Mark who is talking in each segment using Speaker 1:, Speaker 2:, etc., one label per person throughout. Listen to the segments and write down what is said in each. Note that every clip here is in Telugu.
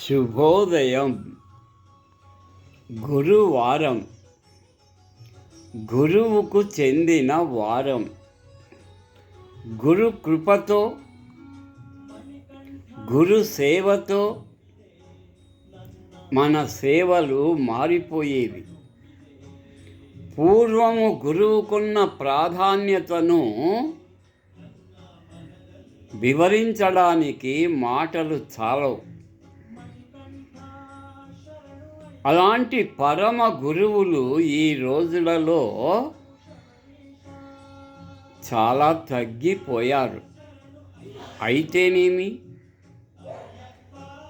Speaker 1: శుభోదయం. గురువారం. గురువుకు చెందిన వారం. గురు కృపతో గురు సేవతో మన సేవలు మారిపోయేవి. పూర్వము గురువుకున్న ప్రాధాన్యతను వివరించడానికి మాటలు చాలవు. అలాంటి పరమ గురువులు ఈ రోజులలో చాలా తగ్గిపోయారు. అయితేనేమి?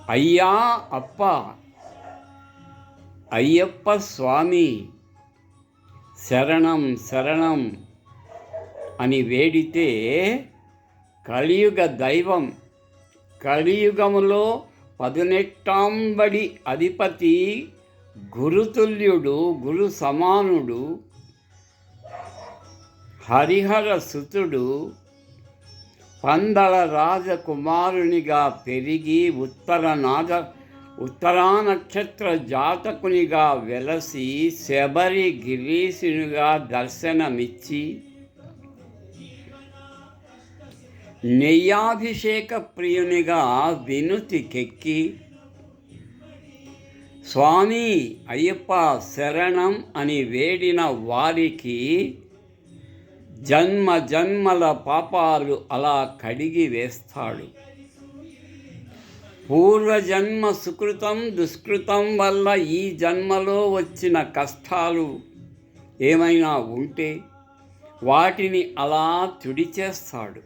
Speaker 1: అయ్యా అప్ప అయ్యప్ప స్వామి శరణం శరణం అని వేడితే కలియుగ దైవం కలియుగములో పదునెట్టాంబడి అధిపతి గురుతుల్యుడు గురు సమానుడు హరిహర సుతుడు పందల రాజకుమారునిగా పెరిగి ఉత్తర నాగ ఉత్తరా నక్షత్ర జాతకునిగా వెలసి శబరి గిరీశునిగా దర్శనమిచ్చి నెయ్యాభిషేక ప్రియునిగా వినుతికెక్కి స్వామి అయ్యప్ప శరణం అని వేడిన వారికి జన్మ జన్మల పాపాలు అలా కడిగి వేస్తాడు. పూర్వజన్మ సుకృతం దుష్కృతం వల్ల ఈ జన్మలో వచ్చిన కష్టాలు ఏమైనా ఉంటే వాటిని అలా తుడిచేస్తాడు.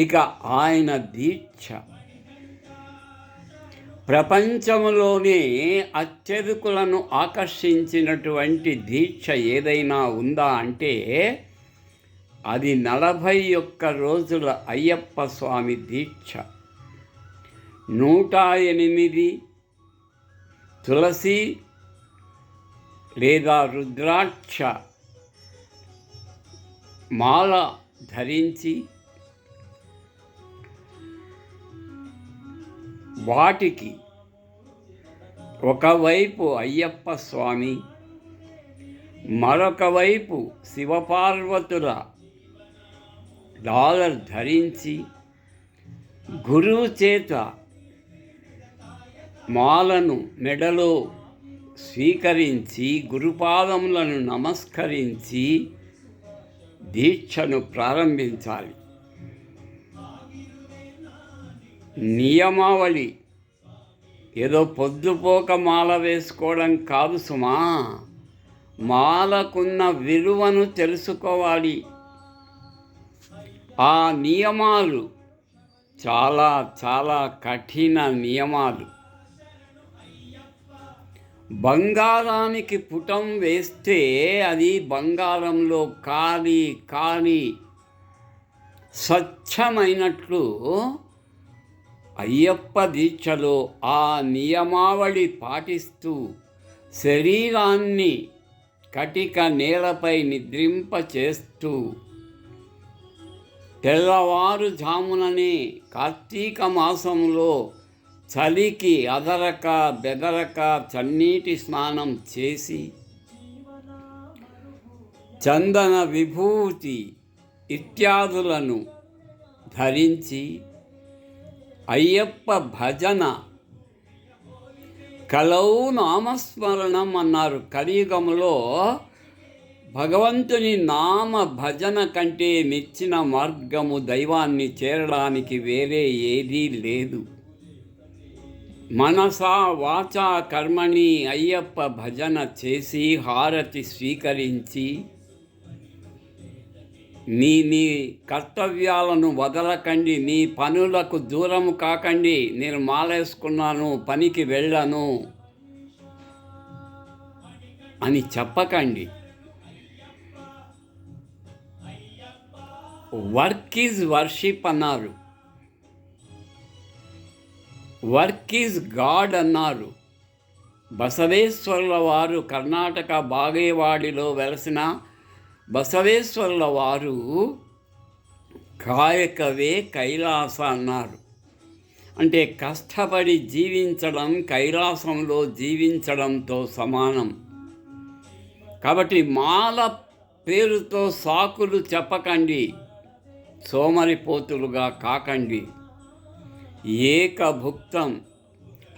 Speaker 1: ఇక ఆయన దీక్ష. ప్రపంచంలోనే అత్యధికులను ఆకర్షించినటువంటి దీక్ష ఏదైనా ఉందా అంటే అది నలభై ఒక్క రోజుల అయ్యప్ప స్వామి దీక్ష. నూట ఎనిమిది తులసి లేదా రుద్రాక్ష మాల ధరించి వాటికి ఒకవైపు అయ్యప్ప స్వామి మరొక వైపు శివపార్వతుల డాలర్ ధరించి గురువు చేత మాలను మెడలో స్వీకరించి గురుపాదములను నమస్కరించి దీక్షను ప్రారంభించాలి. నియమావళి. ఏదో పొద్దుపోక మాల వేసుకోవడం కాదు సుమా. మాలకున్న విలువను తెలుసుకోవాలి. ఆ నియమాలు చాలా చాలా కఠిన నియమాలు. బంగారానికి పుటం వేస్తే అది బంగారంలో కాలి కాలి స్వచ్ఛమైనట్లు అయ్యప్ప దీక్షలో ఆ నియమావళి పాటిస్తూ శరీరాన్ని కటిక నేలపై నిద్రింప చేస్తూ తెల్లవారుజాముననే కార్తీక మాసంలో చలికి అదరక బెదరక చన్నీటి స్నానం చేసి చందన విభూతి ఇత్యాదులను ధరించి అయ్యప్ప భజన. కలౌ నామస్మరణం అన్నారు. కలియుగంలో భగవంతుని నామ భజన కంటే మెచ్చిన మార్గము దైవాన్ని చేరడానికి వేరే ఏదీ లేదు. మనసా వాచా కర్మణి అయ్యప్ప భజన చేసి హారతి స్వీకరించి నీ మీ కర్తవ్యాలను వదలకండి నీ పనులకు దూరం కాకండి నేను మాలేసుకున్నాను పనికి వెళ్ళను అని చెప్పకండి. వర్క్ ఈజ్ వర్షిప్ అన్నారు. వర్క్ ఈజ్ గాడ్ అన్నారు. బసవేశ్వరుల వారు కర్ణాటక బాగేవాడిలో వెలసిన బసవేశ్వరుల వారు కాయకవే కైలాస అన్నారు. అంటే కష్టపడి జీవించడం కైలాసంలో జీవించడంతో సమానం. కాబట్టి మాల పేరుతో సాకులు చెప్పకండి సోమరిపోతులుగా కాకండి. ఏకభుక్తం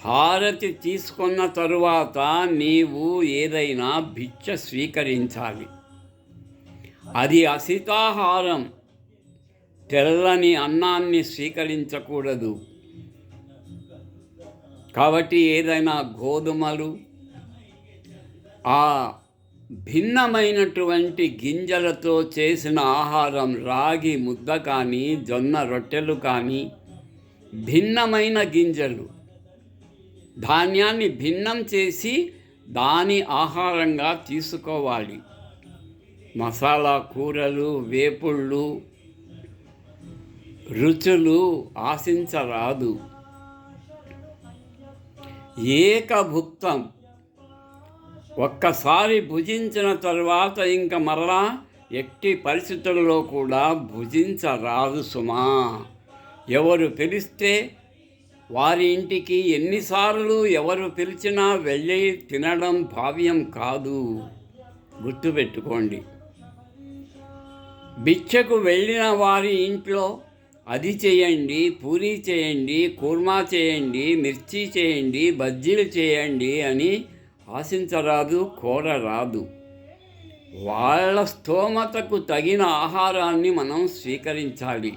Speaker 1: హారతి తీసుకున్న తరువాత నీవు ఏదైనా భిక్ష స్వీకరించాలి. అది అసితాహారం. తెల్లని అన్నాన్ని స్వీకరించకూడదు. కాబట్టి ఏదైనా గోధుమలు ఆ భిన్నమైనటువంటి గింజలతో చేసిన ఆహారం రాగి ముద్ద కానీ జొన్న రొట్టెలు కానీ భిన్నమైన గింజలు. ధాన్యాన్ని భిన్నం చేసి దాని ఆహారంగా తీసుకోవాలి. మసాలా కూరలు వేపుళ్ళు రుచులు ఆశించరాదు. ఏకభుక్తం. ఒక్కసారి భుజించిన తరువాత ఇంక మరలా ఎట్టి పరిస్థితుల్లో కూడా భుజించరాదు సుమా. ఎవరు పిలిస్తే వారి ఇంటికి ఎన్నిసార్లు ఎవరు పిలిచినా వెళ్ళి తినడం భావ్యం కాదు. గుర్తుపెట్టుకోండి. బిచ్చకు వెళ్ళిన వారి ఇంట్లో అది చేయండి పూరి చేయండి కూర్మా చేయండి మిర్చి చేయండి బజ్జీలు చేయండి అని ఆశించరాదు కోరరాదు. వాళ్ళ స్తోమతకు తగిన ఆహారాన్ని మనం స్వీకరించాలి.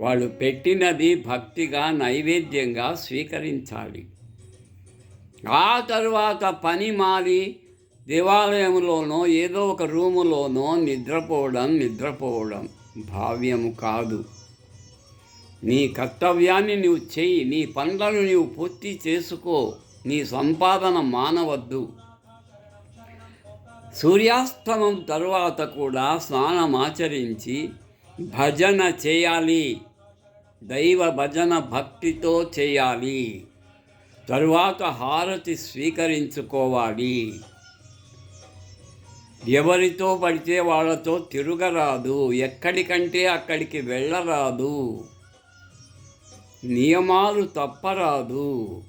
Speaker 1: వాళ్ళు పెట్టినది భక్తిగా నైవేద్యంగా స్వీకరించాలి. ఆ తరువాత పని మారి దేవాలయంలోనో ఏదో ఒక రూములోనో నిద్రపోవడం నిద్రపోవడం భావ్యము కాదు. నీ కర్తవ్యాన్ని నువ్వు చెయ్యి నీ పనులను నీవు పూర్తి చేసుకో నీ సంపాదన మానవద్దు. సూర్యాస్తమం తరువాత కూడా స్నానమాచరించి భజన చేయాలి. దైవ భజన భక్తితో చేయాలి. తరువాత హారతి స్వీకరించుకోవాలి. ఎవరితో పడితే వాళ్ళతో తిరగరాదు ఎక్కడికంటే అక్కడికి వెళ్ళరాదు. నియమాలు తప్పరాదు.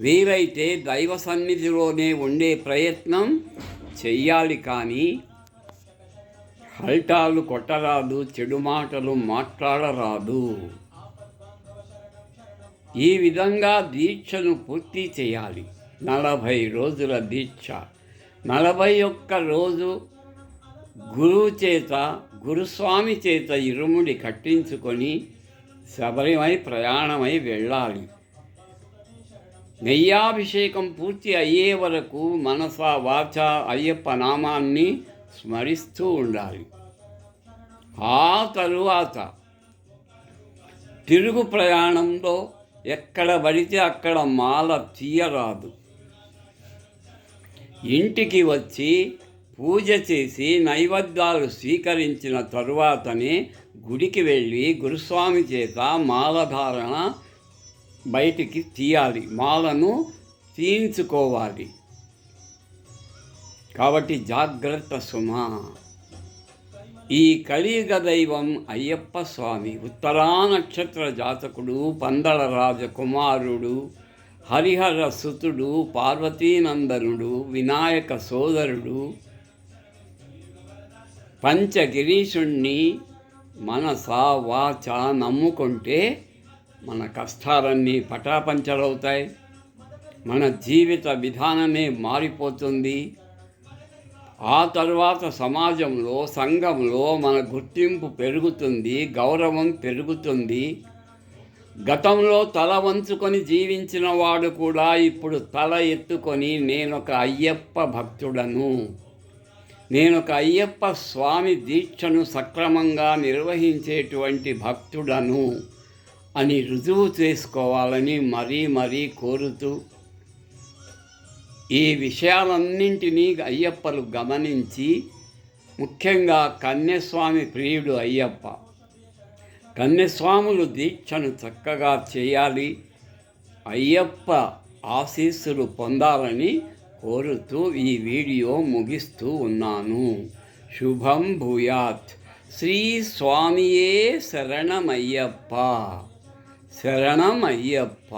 Speaker 1: వీలైతే దైవ సన్నిధిలోనే ఉండే ప్రయత్నం చెయ్యాలి కానీ హల్టాలు కొట్టరాదు చెడు మాటలు మాట్లాడరాదు. ఈ విధంగా దీక్షను పూర్తి చేయాలి. నలభై రోజుల దీక్ష. నలభై ఒక్క రోజు గురువు చేత గురుస్వామి చేత ఇరుముడి కట్టించుకొని శబరిమై ప్రయాణమై వెళ్ళాలి. నెయ్యాభిషేకం పూర్తి అయ్యే వరకు మనస వాచ అయ్యప్ప నామాన్ని స్మరిస్తూ ఉండాలి. ఆ తరువాత తిరుగు ప్రయాణంలో ఎక్కడ పడితే అక్కడ మాల తీయరాదు. ఇంటికి వచ్చి పూజ చేసి నైవేద్యాలు స్వీకరించిన తరువాతనే గుడికి వెళ్ళి గురుస్వామి చేత మాలధారణ బయటికి తీయాలి. మాలను తీయించుకోవాలి. కాబట్టి జాగ్రత్త సుమా. ఈ కలియుగ దైవం అయ్యప్ప స్వామి ఉత్తరా నక్షత్ర జాతకుడు పందల రాజకుమారుడు హరిహర సుతుడు పార్వతీనందనుడు వినాయక సోదరుడు పంచగిరీషుణ్ణి మనస వాచ నమ్ముకుంటే మన కష్టాలన్నీ పటాపంచలవుతాయి. మన జీవిత విధానమే మారిపోతుంది. ఆ తరువాత సమాజంలో సంఘంలో మన గుర్తింపు పెరుగుతుంది గౌరవం పెరుగుతుంది. గతంలో తల వంచుకొని జీవించిన వాడు కూడా ఇప్పుడు తల ఎత్తుకొని నేనొక అయ్యప్ప భక్తుడను. నేనొక అయ్యప్ప స్వామి దీక్షను సక్రమంగా నిర్వహించేటువంటి భక్తుడను అని రుజువు చేసుకోవాలని మరీ మరీ కోరుతూ ఈ విషయాలన్నింటినీ అయ్యప్పలు గమనించి ముఖ్యంగా కన్యస్వామి ప్రియుడు అయ్యప్ప కన్యస్వాములు దీక్షను చక్కగా చేయాలి. అయ్యప్ప ఆశీస్సులు పొందాలని కోరుతూ ఈ వీడియో ముగిస్తూ ఉన్నాను. శుభం భూయాత్. శ్రీ స్వామియే శరణమయ్యప్ప. శరణమయ్యప్ప.